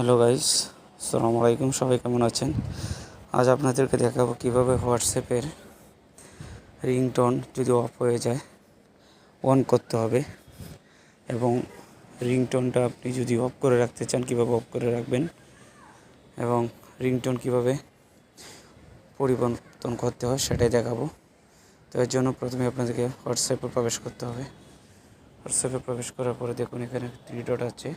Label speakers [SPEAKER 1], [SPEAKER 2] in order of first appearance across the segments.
[SPEAKER 1] Hello guys আসসালামু আলাইকুম সবাই কেমন আছেন? আজ আপনাদেরকে দেখাবো কীভাবে হোয়াটসঅ্যাপের রিংটোন যদি অফ হয়ে যায় অন করতে হবে এবং রিংটোনটা আপনি যদি অফ করে রাখতে চান, কীভাবে অফ করে রাখবেন এবং রিংটোন কীভাবে পরিবর্তন করতে হয় সেটাই দেখাবো। তো এর জন্য প্রথমে আপনাদেরকে হোয়াটসঅ্যাপে প্রবেশ করতে হবে। হোয়াটসঅ্যাপে প্রবেশ করার পরে দেখুন এখানে থ্রি ডট আছে।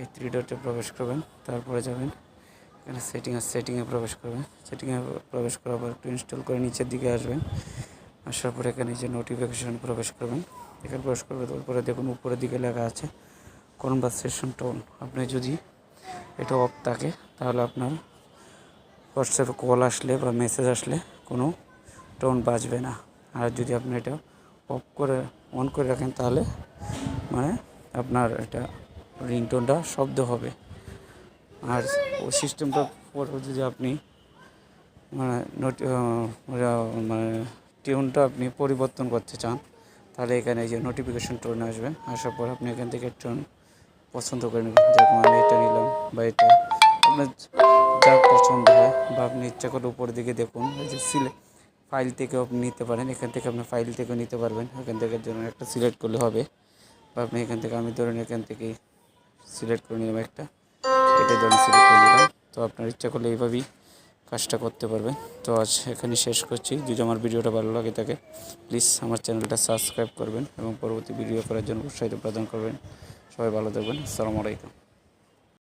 [SPEAKER 1] এই থ্রি ডটে প্রবেশ করবেন, তারপরে যাবেন। এখানে সেটিং আছে সেটিংয়ে প্রবেশ করবেন। সেটিংয়ে প্রবেশ করার পর একটু ইনস্টল করে নিচের দিকে আসবেন। আসার পরে এখানে যে নোটিফিকেশন প্রবেশ করবেন। এখানে প্রবেশ করবে তারপরে দেখুন উপরের দিকে লেখা আছে কনভারসেশন টোন আপনি যদি এটা অফ থাকে, তাহলে আপনার হোয়াটসঅ্যাপে কল আসলে বা মেসেজ আসলে কোনো টোন বাজবে না। আর যদি আপনি এটা অফ করে অন করে রাখেন, তাহলে মানে আপনার এটা রিংটোনটা শব্দ হবে। আর ওই সিস্টেমটা পরে যদি আপনি মানে মানে টিউনটা আপনি পরিবর্তন করতে চান, তাহলে এখানে এই যে নোটিফিকেশন টোন আসবে। আসার পর আপনি এখান থেকে টোন পছন্দ করে নেবেন। যেরকম আমি এটা নিলাম বা এটা। আপনার যা পছন্দ হয় বা আপনি ইচ্ছা করে উপরের দিকে দেখুন যে সিলে ফাইল থেকেও আপনি নিতে পারেন। এখান থেকে আপনি ফাইল থেকেও নিতে পারবেন। এখান থেকে ধরুন একটা সিলেক্ট করলে হবে। বা আপনি এখান থেকে আমি ধরুন এখান থেকে সিলেক্ট করে নিলাম একটা। এটা ধরুন সিলেক্ট করে নিলাম। তো আপনার ইচ্ছা করলে এইভাবেই কাজটা করতে পারবেন। তো আজ এখানে শেষ করছি। যদি আমার ভিডিওটা ভালো লাগে থাকে প্লিজ আমার চ্যানেলটা সাবস্ক্রাইব করবেন এবং পরবর্তী ভিডিও করার জন্য উৎসাহিত প্রদান করবেন। সবাই ভালো থাকবেন। আসসালামু আলাইকুম।